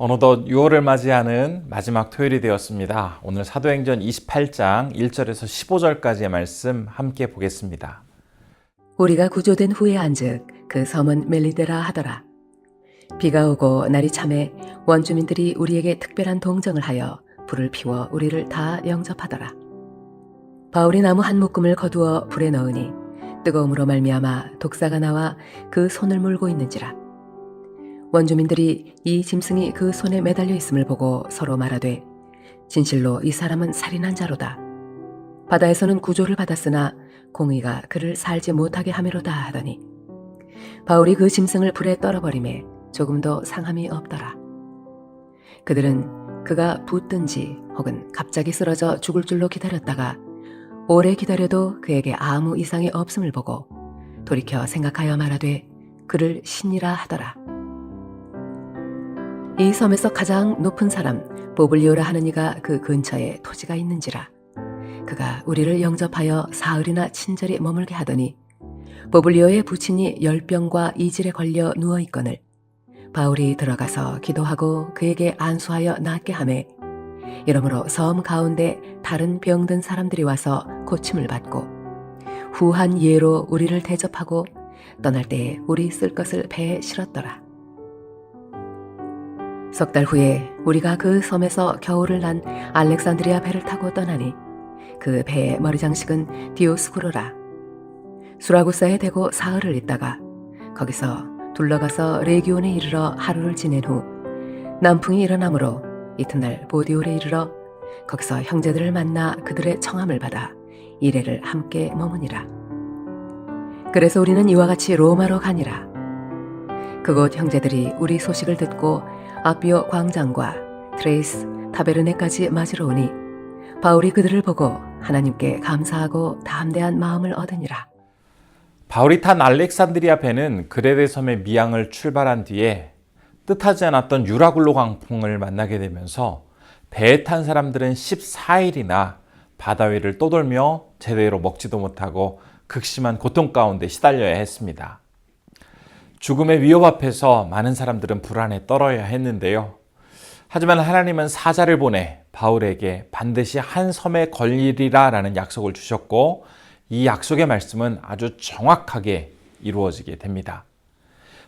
어느덧 6월을 맞이하는 마지막 토요일이 되었습니다. 오늘 사도행전 28장 1절에서 15절까지의 말씀 함께 보겠습니다. 우리가 구조된 후에 한즉 그 섬은 멜리데라 하더라. 비가 오고 날이 참해 원주민들이 우리에게 특별한 동정을 하여 불을 피워 우리를 다 영접하더라. 바울이 나무 한 묶음을 거두어 불에 넣으니 뜨거움으로 말미암아 독사가 나와 그 손을 물고 있는지라. 원주민들이 이 짐승이 그 손에 매달려 있음을 보고 서로 말하되 진실로 이 사람은 살인한 자로다. 바다에서는 구조를 받았으나 공의가 그를 살지 못하게 하미로다 하더니 바울이 그 짐승을 불에 떨어버림에 조금도 상함이 없더라. 그들은 그가 붙든지 혹은 갑자기 쓰러져 죽을 줄로 기다렸다가 오래 기다려도 그에게 아무 이상이 없음을 보고 돌이켜 생각하여 말하되 그를 신이라 하더라. 이 섬에서 가장 높은 사람 보블리오라 하는 이가 그 근처에 토지가 있는지라. 그가 우리를 영접하여 사흘이나 친절히 머물게 하더니 보블리오의 부친이 열병과 이질에 걸려 누워 있거늘 바울이 들어가서 기도하고 그에게 안수하여 낫게 하매 이러므로 섬 가운데 다른 병든 사람들이 와서 고침을 받고 후한 예로 우리를 대접하고 떠날 때에 우리 쓸 것을 배에 실었더라. 석 달 후에 우리가 그 섬에서 겨울을 난 알렉산드리아 배를 타고 떠나니 그 배의 머리 장식은 디오스구로라. 수라구사에 대고 사흘을 있다가 거기서 둘러가서 레기온에 이르러 하루를 지낸 후 남풍이 일어나므로 이튿날 보디올에 이르러 거기서 형제들을 만나 그들의 청함을 받아 이래를 함께 머무니라. 그래서 우리는 이와 같이 로마로 가니라. 그곳 형제들이 우리 소식을 듣고 아비오 광장과 트레이스 타베르네까지 맞으러 오니 바울이 그들을 보고 하나님께 감사하고 담대한 마음을 얻으니라. 바울이 탄 알렉산드리아 배는 그레데 섬의 미항을 출발한 뒤에 뜻하지 않았던 유라굴로 광풍을 만나게 되면서 배에 탄 사람들은 14일이나 바다 위를 떠돌며 제대로 먹지도 못하고 극심한 고통 가운데 시달려야 했습니다. 죽음의 위협 앞에서 많은 사람들은 불안에 떨어야 했는데요. 하지만 하나님은 사자를 보내 바울에게 반드시 한 섬에 걸리리라 라는 약속을 주셨고 이 약속의 말씀은 아주 정확하게 이루어지게 됩니다.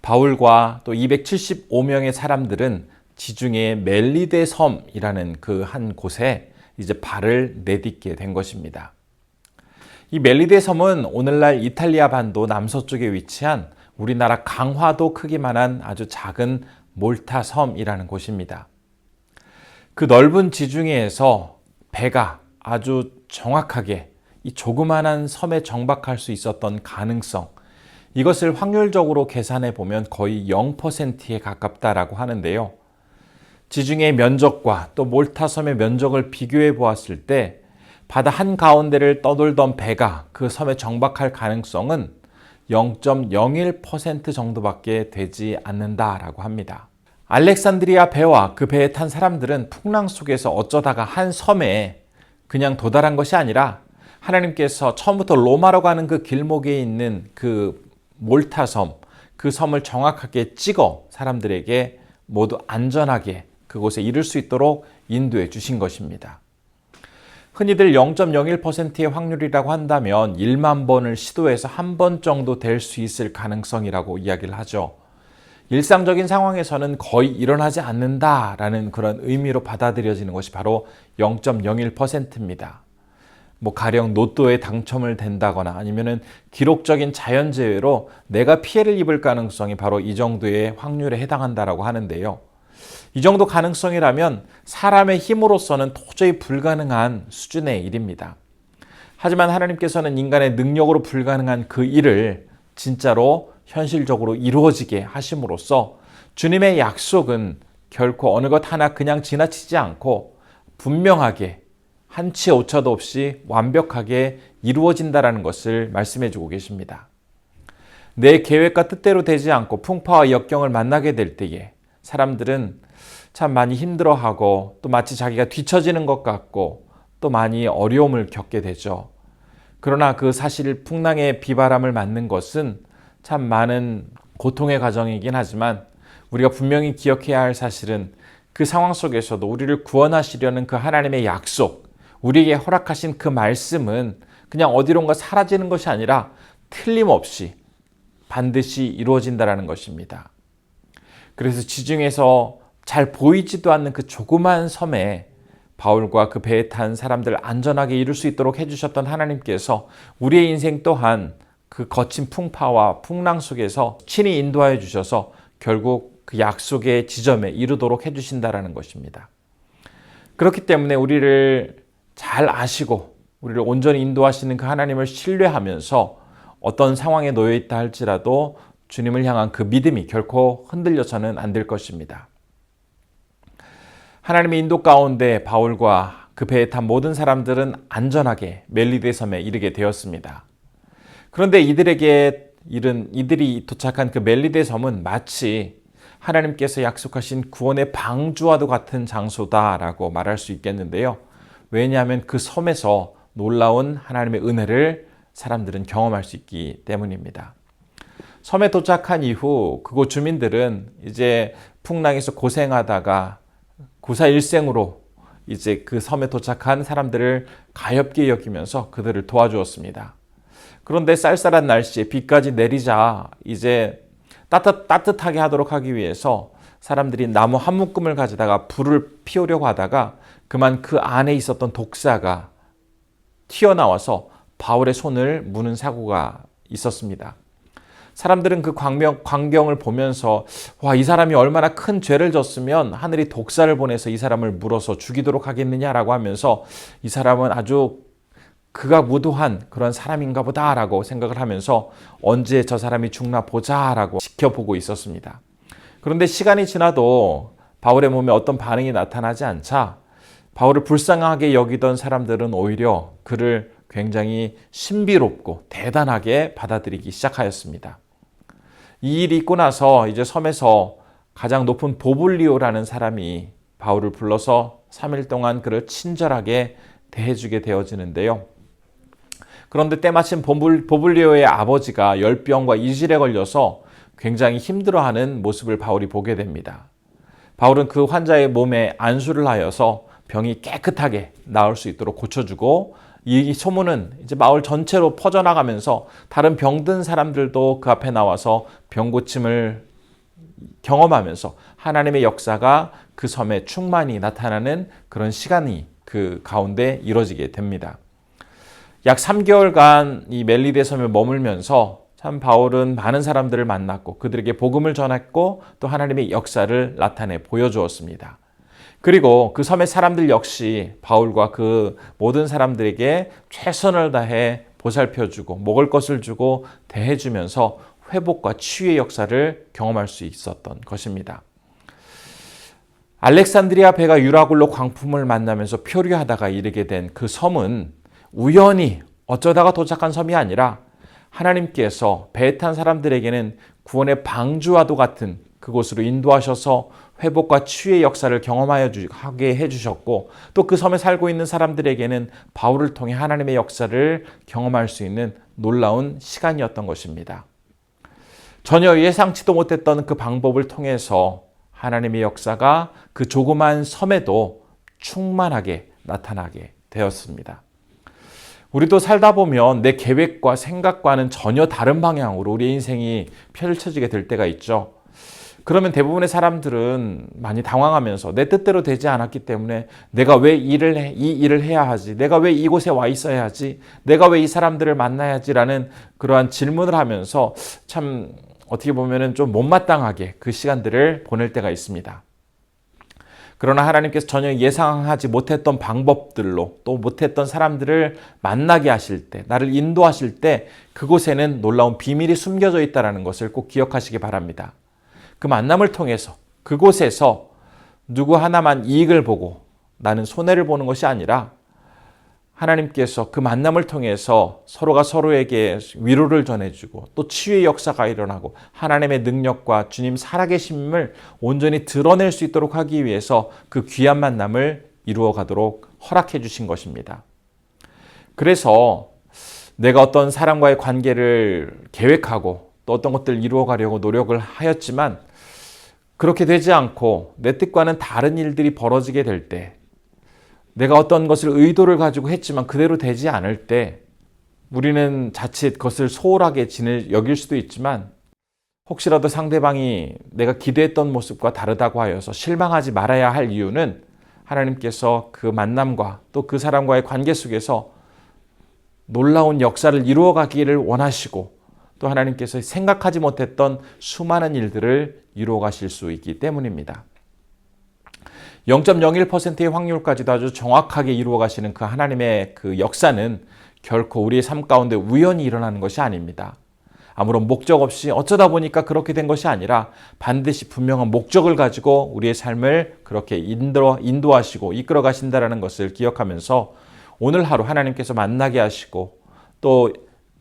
바울과 또 275명의 사람들은 지중해 멜리데 섬이라는 그 한 곳에 이제 발을 내딛게 된 것입니다. 이 멜리데 섬은 오늘날 이탈리아 반도 남서쪽에 위치한 우리나라 강화도 크기만한 아주 작은 몰타 섬이라는 곳입니다. 그 넓은 지중해에서 배가 아주 정확하게 이 조그만한 섬에 정박할 수 있었던 가능성, 이것을 확률적으로 계산해 보면 거의 0%에 가깝다라고 하는데요. 지중해 면적과 또 몰타 섬의 면적을 비교해 보았을 때 바다 한 가운데를 떠돌던 배가 그 섬에 정박할 가능성은 0.01% 정도밖에 되지 않는다라고 합니다. 알렉산드리아 배와 그 배에 탄 사람들은 풍랑 속에서 어쩌다가 한 섬에 그냥 도달한 것이 아니라 하나님께서 처음부터 로마로 가는 그 길목에 있는 그 몰타 섬, 그 섬을 정확하게 찍어 사람들에게 모두 안전하게 그곳에 이를 수 있도록 인도해 주신 것입니다. 흔히들 0.01%의 확률이라고 한다면 1만 번을 시도해서 한 번 정도 될 수 있을 가능성이라고 이야기를 하죠. 일상적인 상황에서는 거의 일어나지 않는다라는 그런 의미로 받아들여지는 것이 바로 0.01%입니다. 뭐 가령 로또에 당첨을 된다거나 아니면은 기록적인 자연재해로 내가 피해를 입을 가능성이 바로 이 정도의 확률에 해당한다라고 하는데요. 이 정도 가능성이라면 사람의 힘으로서는 도저히 불가능한 수준의 일입니다. 하지만 하나님께서는 인간의 능력으로 불가능한 그 일을 진짜로 현실적으로 이루어지게 하심으로써 주님의 약속은 결코 어느 것 하나 그냥 지나치지 않고 분명하게 한치 오차도 없이 완벽하게 이루어진다라는 것을 말씀해 주고 계십니다. 내 계획과 뜻대로 되지 않고 풍파와 역경을 만나게 될 때에 사람들은 참 많이 힘들어하고 또 마치 자기가 뒤처지는 것 같고 또 많이 어려움을 겪게 되죠. 그러나 그 사실 풍랑의 비바람을 맞는 것은 참 많은 고통의 과정이긴 하지만 우리가 분명히 기억해야 할 사실은 그 상황 속에서도 우리를 구원하시려는 그 하나님의 약속, 우리에게 허락하신 그 말씀은 그냥 어디론가 사라지는 것이 아니라 틀림없이 반드시 이루어진다라는 것입니다. 그래서 지중해서 잘 보이지도 않는 그 조그마한 섬에 바울과 그 배에 탄 사람들 안전하게 이룰 수 있도록 해주셨던 하나님께서 우리의 인생 또한 그 거친 풍파와 풍랑 속에서 친히 인도하여 주셔서 결국 그 약속의 지점에 이르도록 해주신다라는 것입니다. 그렇기 때문에 우리를 잘 아시고 우리를 온전히 인도하시는 그 하나님을 신뢰하면서 어떤 상황에 놓여 있다 할지라도 주님을 향한 그 믿음이 결코 흔들려서는 안 될 것입니다. 하나님의 인도 가운데 바울과 그 배에 탄 모든 사람들은 안전하게 멜리데 섬에 이르게 되었습니다. 그런데 이들에게 이른 이들이 도착한 그 멜리데 섬은 마치 하나님께서 약속하신 구원의 방주와도 같은 장소다라고 말할 수 있겠는데요. 왜냐하면 그 섬에서 놀라운 하나님의 은혜를 사람들은 경험할 수 있기 때문입니다. 섬에 도착한 이후 그곳 주민들은 이제 풍랑에서 고생하다가 구사 일생으로 이제 그 섬에 도착한 사람들을 가엽게 여기면서 그들을 도와주었습니다. 그런데 쌀쌀한 날씨에 비까지 내리자 이제 따뜻, 따뜻하게 하도록 하기 위해서 사람들이 나무 한 묶음을 가져다가 불을 피우려고 하다가 그만 그 안에 있었던 독사가 튀어나와서 바울의 손을 무는 사고가 있었습니다. 사람들은 그 광명, 광경을 보면서 와, 이 사람이 얼마나 큰 죄를 졌으면 하늘이 독사를 보내서 이 사람을 물어서 죽이도록 하겠느냐라고 하면서 이 사람은 아주 그가 무도한 그런 사람인가 보다라고 생각을 하면서 언제 저 사람이 죽나 보자라고 지켜보고 있었습니다. 그런데 시간이 지나도 바울의 몸에 어떤 반응이 나타나지 않자 바울을 불쌍하게 여기던 사람들은 오히려 그를 굉장히 신비롭고 대단하게 받아들이기 시작하였습니다. 이 일이 있고 나서 이제 섬에서 가장 높은 보블리오라는 사람이 바울을 불러서 3일 동안 그를 친절하게 대해주게 되어지는데요. 그런데 때마침 보블리오의 아버지가 열병과 이질에 걸려서 굉장히 힘들어하는 모습을 바울이 보게 됩니다. 바울은 그 환자의 몸에 안수를 하여서 병이 깨끗하게 나을 수 있도록 고쳐주고 이 소문은 이제 마을 전체로 퍼져나가면서 다른 병든 사람들도 그 앞에 나와서 병 고침을 경험하면서 하나님의 역사가 그 섬에 충만히 나타나는 그런 시간이 그 가운데 이루어지게 됩니다. 약 3개월간 이 멜리데 섬에 머물면서 참 바울은 많은 사람들을 만났고 그들에게 복음을 전했고 또 하나님의 역사를 나타내 보여주었습니다. 그리고 그 섬의 사람들 역시 바울과 그 모든 사람들에게 최선을 다해 보살펴주고 먹을 것을 주고 대해주면서 회복과 치유의 역사를 경험할 수 있었던 것입니다. 알렉산드리아 배가 유라굴로 광품을 만나면서 표류하다가 이르게 된 그 섬은 우연히 어쩌다가 도착한 섬이 아니라 하나님께서 배에 탄 사람들에게는 구원의 방주와도 같은 그곳으로 인도하셔서 회복과 치유의 역사를 경험하여 하게 해주셨고 또 그 섬에 살고 있는 사람들에게는 바울을 통해 하나님의 역사를 경험할 수 있는 놀라운 시간이었던 것입니다. 전혀 예상치도 못했던 그 방법을 통해서 하나님의 역사가 그 조그만 섬에도 충만하게 나타나게 되었습니다. 우리도 살다 보면 내 계획과 생각과는 전혀 다른 방향으로 우리 인생이 펼쳐지게 될 때가 있죠. 그러면 대부분의 사람들은 많이 당황하면서 내 뜻대로 되지 않았기 때문에 내가 왜 일을 해, 이 일을 해야 하지? 내가 왜 이곳에 와 있어야 하지? 내가 왜 이 사람들을 만나야지라는 그러한 질문을 하면서 참 어떻게 보면은 좀 못마땅하게 그 시간들을 보낼 때가 있습니다. 그러나 하나님께서 전혀 예상하지 못했던 방법들로 또 못했던 사람들을 만나게 하실 때, 나를 인도하실 때 그곳에는 놀라운 비밀이 숨겨져 있다는 것을 꼭 기억하시기 바랍니다. 그 만남을 통해서 그곳에서 누구 하나만 이익을 보고 나는 손해를 보는 것이 아니라 하나님께서 그 만남을 통해서 서로가 서로에게 위로를 전해주고 또 치유의 역사가 일어나고 하나님의 능력과 주님 살아계심을 온전히 드러낼 수 있도록 하기 위해서 그 귀한 만남을 이루어 가도록 허락해 주신 것입니다. 그래서 내가 어떤 사람과의 관계를 계획하고 또 어떤 것들을 이루어 가려고 노력을 하였지만 그렇게 되지 않고 내 뜻과는 다른 일들이 벌어지게 될 때, 내가 어떤 것을 의도를 가지고 했지만 그대로 되지 않을 때, 우리는 자칫 그것을 소홀하게 지낼 여길 수도 있지만, 혹시라도 상대방이 내가 기대했던 모습과 다르다고 하여서 실망하지 말아야 할 이유는 하나님께서 그 만남과 또 그 사람과의 관계 속에서 놀라운 역사를 이루어가기를 원하시고 또 하나님께서 생각하지 못했던 수많은 일들을 이루어 가실 수 있기 때문입니다. 0.01%의 확률까지도 아주 정확하게 이루어 가시는 그 하나님의 그 역사는 결코 우리의 삶 가운데 우연히 일어나는 것이 아닙니다. 아무런 목적 없이 어쩌다 보니까 그렇게 된 것이 아니라 반드시 분명한 목적을 가지고 우리의 삶을 그렇게 인도, 인도하시고 이끌어 가신다라는 것을 기억하면서 오늘 하루 하나님께서 만나게 하시고 또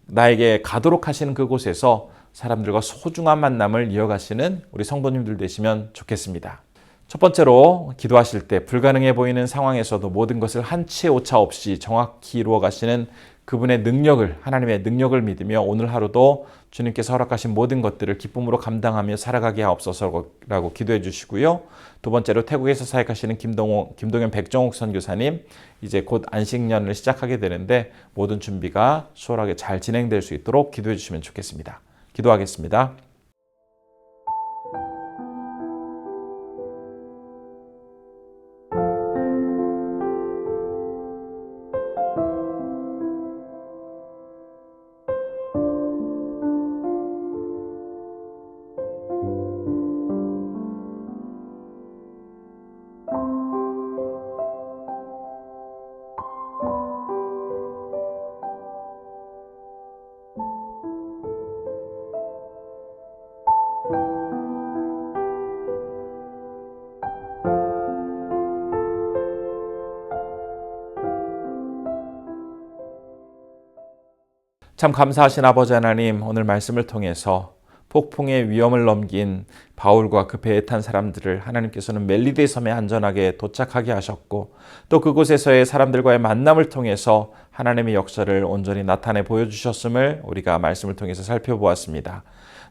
나에게 가도록 하시는 그곳에서 사람들과 소중한 만남을 이어가시는 우리 성도님들 되시면 좋겠습니다. 첫 번째로 기도하실 때 불가능해 보이는 상황에서도 모든 것을 한치의 오차 없이 정확히 이루어 가시는 그분의 능력을 하나님의 능력을 믿으며 오늘 하루도 주님께서 허락하신 모든 것들을 기쁨으로 감당하며 살아가게 하옵소서라고 기도해 주시고요. 두 번째로 태국에서 사역하시는 김동호, 김동현 백정옥 선교사님 이제 곧 안식년을 시작하게 되는데 모든 준비가 수월하게 잘 진행될 수 있도록 기도해 주시면 좋겠습니다. 기도하겠습니다. 참 감사하신 아버지 하나님, 오늘 말씀을 통해서 폭풍의 위험을 넘긴 바울과 그 배에 탄 사람들을 하나님께서는 멜리데 섬에 안전하게 도착하게 하셨고 또 그곳에서의 사람들과의 만남을 통해서 하나님의 역사를 온전히 나타내 보여주셨음을 우리가 말씀을 통해서 살펴보았습니다.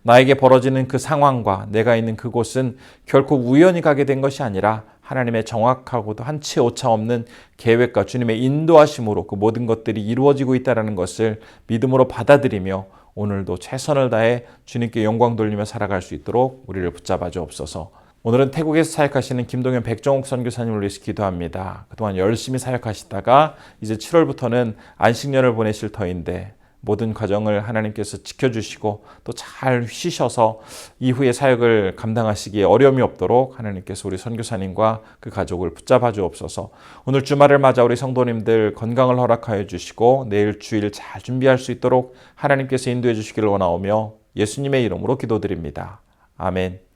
나에게 벌어지는 그 상황과 내가 있는 그곳은 결코 우연히 가게 된 것이 아니라 하나님의 정확하고도 한치 오차 없는 계획과 주님의 인도하심으로 그 모든 것들이 이루어지고 있다는 것을 믿음으로 받아들이며 오늘도 최선을 다해 주님께 영광 돌리며 살아갈 수 있도록 우리를 붙잡아 주옵소서. 오늘은 태국에서 사역하시는 김동현 백정옥 선교사님을 위해서 기도합니다. 그동안 열심히 사역하시다가 이제 7월부터는 안식년을 보내실 터인데 모든 과정을 하나님께서 지켜주시고 또 잘 쉬셔서 이후의 사역을 감당하시기에 어려움이 없도록 하나님께서 우리 선교사님과 그 가족을 붙잡아 주옵소서. 오늘 주말을 맞아 우리 성도님들 건강을 허락하여 주시고 내일 주일 잘 준비할 수 있도록 하나님께서 인도해 주시기를 원하오며 예수님의 이름으로 기도드립니다. 아멘.